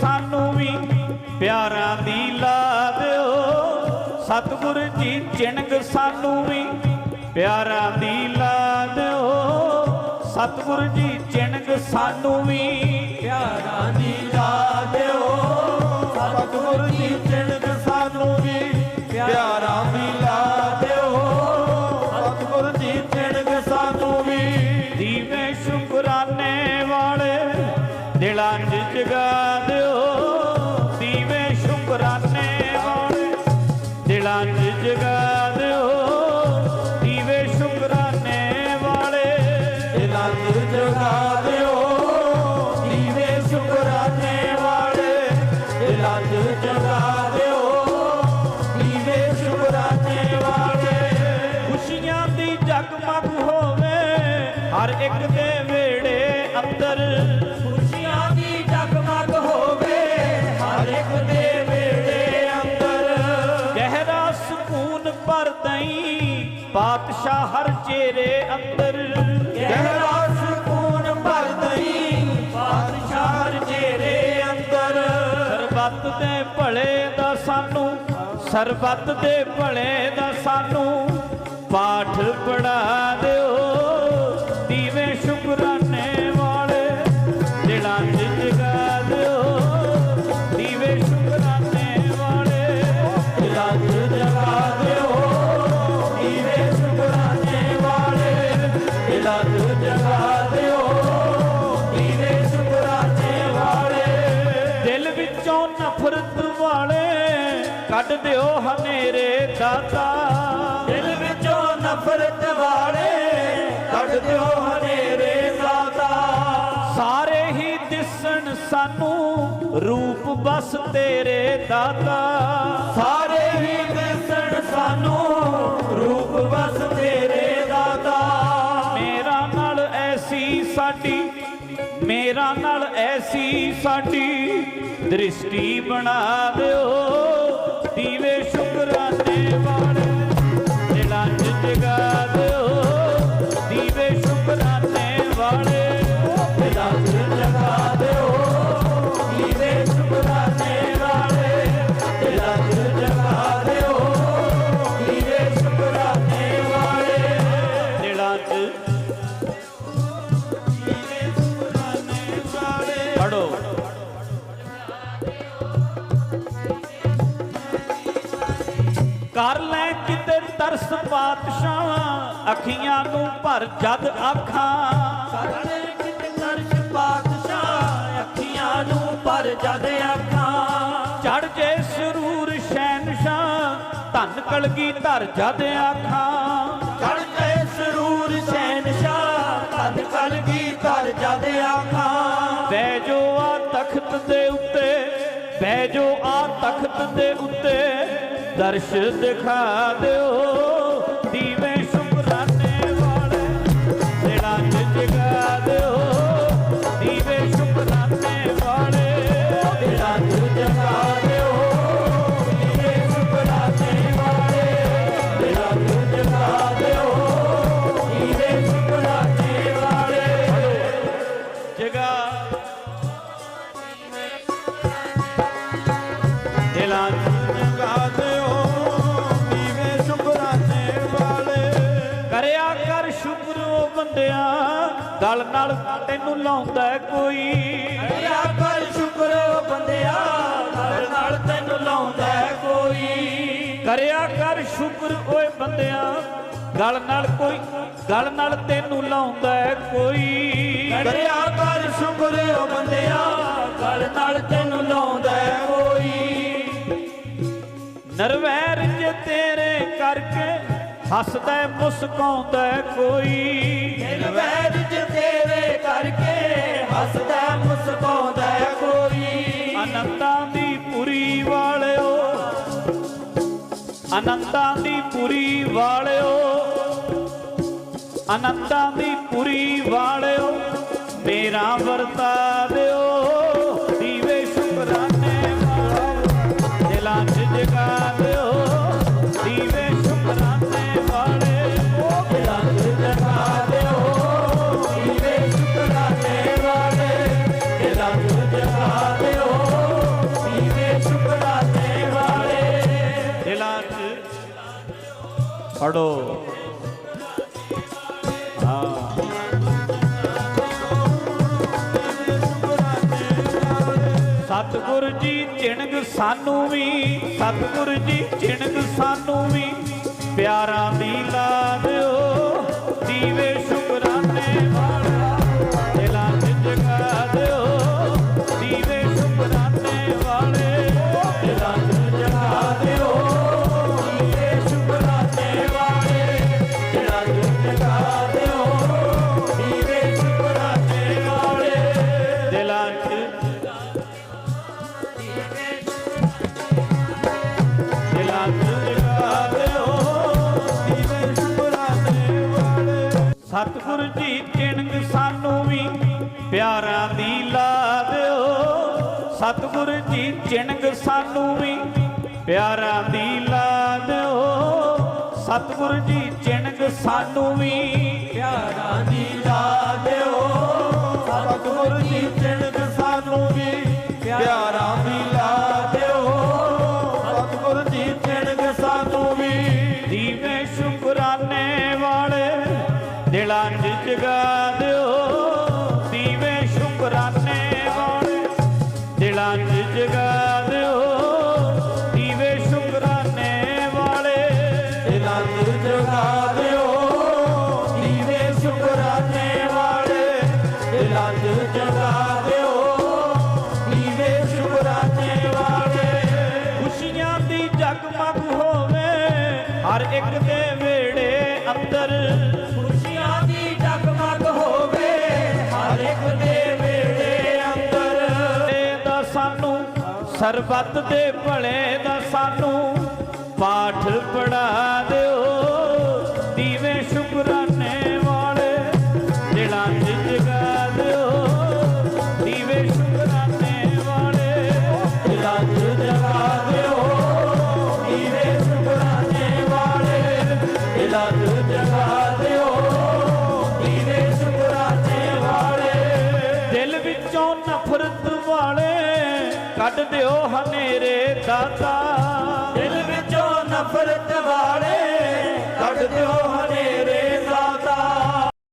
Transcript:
ਸਾਨੂੰ ਵੀ ਪਿਆਰਾਂ ਦੀ ਲਾ ਦਿਓ। ਸਤਿਗੁਰ ਜੀ ਚਿਣਗ ਸਾਨੂੰ ਵੀ ਪਿਆਰਾਂ ਦੀ ਲਾ ਦਿਓ। ਸਤਿਗੁਰ ਜੀ ਚਿਣਗ ਸਾਨੂੰ ਵੀ ਪਿਆਰਾਂ ਦੀ ਲਾ ਦਿਓ। ਸਤਿਗੁਰ ਜੀ ਚਿਣਗ ਸਾਨੂੰ ਵੀ ਪਿਆਰਾਂ ਦੀ ਲਾ ਦਿਓ। ਸਤਿਗੁਰ ਜੀ ਚਿਣਗ ਸਾਨੂੰ ਵੀ ਦੀਵੇ ਸ਼ੁਕਰਾਨੇ ਵਾਲੇ ਦਿਲਾਂ 'ਚ ਜਗਾ ਅੰਦਰ ਖੁਸ਼ੀਆਂ ਦੀ ਜਗਮਗ ਹੋਵੇ, ਹਰ ਇੱਕ ਦੇ ਵੇੜੇ ਅੰਦਰ। ਗਹਿਰਾ ਸਕੂਨ ਭਰਦਈ ਪਾਤਸ਼ਾਹ ਹਰ ਚਿਹਰੇ ਅੰਦਰ। ਗਹਿਰਾ ਸਕੂਨ ਭਰ ਭਰਦਈ ਪਾਤਸ਼ਾਹ ਤੇਰੇ ਅੰਦਰ। ਸਰਬੱਤ ਦੇ ਭਲੇ ਦਾ ਸਾਨੂੰ, ਸਰਬੱਤ ਦੇ ਭਲੇ ਦਾ ਸਾਨੂੰ ਪਾਠ ਪੜਾ ਦਿਓ। ਦੀਵੇ ਸ਼ੁਕਰਾਨੇ ਨਫ਼ਰਤ ਵਾਲੇ ਕੱਢ ਦਿਓ ਹਨੇਰੇ ਦਾਤਾ। ਦਿਲ ਵਿੱਚੋਂ ਨਫ਼ਰਤ ਵਾਲੇ ਕੱਢ ਦਿਓ ਹਨੇਰੇ ਦਾਤਾ। ਸਾਰੇ ਹੀ ਦਿਸਣ ਸਾਨੂੰ ਰੂਪ ਬਸ ਤੇਰੇ ਦਾਤਾ। ਸਾਰੇ ਹੀ ਦਿਸਣ ਸਾਨੂੰ ਰੂਪ ਬਸ ਤੇਰੇ ਦਾਤਾ। ਮੇਰਾ ਨਾਲ ਐਸੀ ਸਾਡੀ ਮੇਰਾ ਨਾਲ ਐਸੀ ਸਾਡੀ ਦ੍ਰਿਸ਼ਟੀ ਬਣਾ ਦਿਓ। ਦੀਵੇ ਸ਼ੁਕਰਾਨੇ ਵਾਲੇ ਦਿਲਾਂ 'ਚ ਜਗਾ ਪਾਤਸ਼ਾਹ ਅੱਖੀਆਂ ਨੂੰ ਭਰ ਜਦ ਆਖਾਂ। ਕਰਨੇ ਕਿਤੇ ਨਰਸ਼ ਪਾਤਸ਼ਾਹ ਅੱਖੀਆਂ ਨੂੰ ਪਰ ਜਦ ਅੱਖਾਂ ਚੜ ਜੇ ਸਰੂਰ ਸ਼ਹਿਨਸ਼ਾਹ ਧਨ ਕਲਗੀ ਧਰ ਜਦ ਆਖਾਂ। ਚੜ ਕੇ ਸਰੂਰ ਸ਼ਹਿਨਸ਼ਾਹ ਤਨ ਕਲਗੀ ਧਰ ਜਦ ਆਖਾਂ। ਬਹਿ ਜੋ ਆ ਤਖਤ ਦੇ ਉੱਤੇ ਬਹਿ ਜੋ ਆ ਤਖਤ ਦੇ ਉੱਤੇ ਦਰਸ਼ ਦਿਖਾ ਦਿਓ। ਨਾਲ ਤੈਨੂੰ ਲਾਉਂਦਾ ਕੋਈ। ਕਰਿਆ ਕਰ ਸ਼ੁਕਰ ਓ ਬੰਦਿਆ ਨਾਲ ਨਾਲ ਤੈਨੂੰ ਲਾਉਂਦਾ ਕੋਈ। ਕਰਿਆ ਕਰ ਸ਼ੁਕਰ ਓਏ ਬੰਦਿਆ ਗਲ ਨਾਲ ਕੋਈ ਗਲ ਨਾਲ ਤੈਨੂੰ ਲਾਉਂਦਾ ਕੋਈ। ਕਰਿਆ ਕਰ ਸ਼ੁਕਰ ਓ ਬੰਦਿਆ ਗਲ ਨਾਲ ਤੈਨੂੰ ਲਾਉਂਦਾ ਕੋਈ। ਨਰਵੈਰ ਜੇ ਤੇਰੇ ਕਰਕੇ ਹੱਸਦਾ ਮੁਸਕਾਉਂਦਾ ਕੋਈ। ਦਿਲ ਵੈਰ ਚ ਤੇਰੇ ਕਰਕੇ ਹੱਸਦਾ, ਮੁਸਕਾਉਂਦਾ ਕੋਈ। ਅਨੰਦਾਂ ਦੀ ਪੁਰੀ ਵਾਲਿਓ ਅਨੰਦਾਂ ਦੀ ਪੁਰੀ ਵਾਲਿਓ ਅਨੰਦਾਂ ਦੀ ਪੁਰੀ ਵਾਲਿਓ, ਮੇਰਾ ਵਰਤਾ ਦਿਓ। ਪੜੋ ਹਾਂ ਜੀ ਚਿਣਗ ਸਾਨੂੰ ਵੀ ਸਤਿਗੁਰ ਜੀ ਚਿਣਗ ਸਾਨੂੰ ਵੀ ਪਿਆਰਾਂ ਦੀ ਲਾ ਦਿਓ ਦੀਵੇ ਸ਼ੁਕਰਾਨੇ ਵਾਲਾ ਦਿਲਾਂ 'ਚ ਜਗਾ ਦਿਓ ਦੀਵੇ ਸ਼ੁਕਰਾਨੇ ਸਤਿਗੁਰ ਜੀ ਚਿਣਗ ਸਾਨੂੰ ਵੀ ਪਿਆਰਾਂ ਦੀ ਲਾ ਦਿਓ। ਸਤਿਗੁਰ ਜੀ ਚਿਣਗ ਸਾਨੂੰ ਵੀ ਪਿਆਰਾਂ ਦੀ ਲਾ ਦਿਓ। ਸਤਿਗੁਰ ਜੀ ਚਿਣਗ ਸਾਨੂੰ ਵੀ ਪਿਆਰਾਂ ਦੀ ਲਾ ਦੀਵੇ ਵਾਲੇ, ਦਿਲਾਂ 'ਚ ਜਗਾ ਦਿਓ। ਦੀਵੇ ਸ਼ੁਕਰਾਨੇ ਵਾਲੇ, ਦਿਲਾਂ 'ਚ ਜਗਾ ਦਿਓ। ਦੀਵੇ ਸ਼ੁਕਰਾਨੇ ਵਾਲੇ, ਦਿਲਾਂ 'ਚ ਜਗਾ ਦਿਓ। ਸਰਬੱਤ ਦੇ ਭਲੇ ਦਾ ਸਾਨੂੰ ਪਾਠ ਪੜਾ ਦਿਓ। ਦੀਵੇ ਸ਼ੁਕਰਾਨੇ ਵਾਲੇ ਦਿਲਾਂ 'ਚ ਜਗਾ ਦਿਓ। ਦੀਵੇ ਸ਼ੁਕਰਾਨੇ ਵਾਲੇ ਦਿਲਾਂ 'ਚ ਜਗਾ ਦਿਓ। ਦੀਵੇ ਸ਼ੁਕਰਾਨੇ ਵਾਲੇ ਦਿਲਾਂ 'ਚ ਜਗਾ ਦਿਓ। ਦੀਵੇ ਸ਼ੁਕਰਾਨੇ ਵਾਲੇ ਦਿਲ ਵਿੱਚੋਂ ਨਫ਼ਰਤ ਵਾਲੇ ਕੱਢ ਦਿਓ ਹਨੇਰੇ ਦਾਤਾ। ਦਿਲ ਵਿੱਚੋਂ ਨਫ਼ਰਤ ਵਾਲੇ ਕੱਢ ਦਿਓ ਹਨੇਰੇ